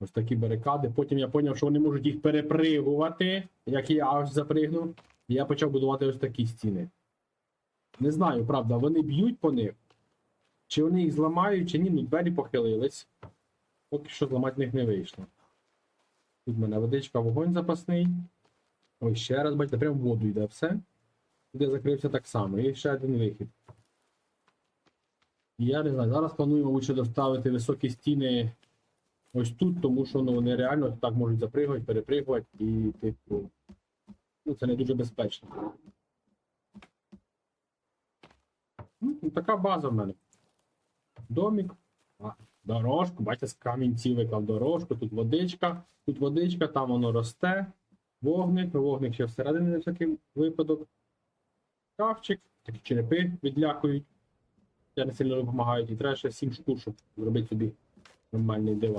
Ось такі барикади. Потім я зрозумів, що вони можуть їх перепригувати, як я ось запригнув. І я почав будувати ось такі стіни. Не знаю, правда, вони б'ють по них. Чи вони їх зламають, чи ні, ну двері похилились. Поки що зламати них не вийшло. Тут в мене водичка, вогонь запасний. Ось ще раз, бачите, прям в воду йде все. Я закрився так само. І ще один вихід. Я не знаю, зараз планую, мабуть, доставити високі стіни ось тут, тому що ну, вони реально так можуть запригувати, перепригувати і, типу, ну, це не дуже безпечно. Ну, така база в мене. Домик. А, дорожку, бачите, з камінців виклав дорожку, тут водичка, тут водичка, там воно росте. Вогник, вогник ще всередині на всякий випадок. Кавчик, такі черепи відлякують. Я не сильно допомагають. І треба ще 7 шкур, щоб зробити собі нормальний диван.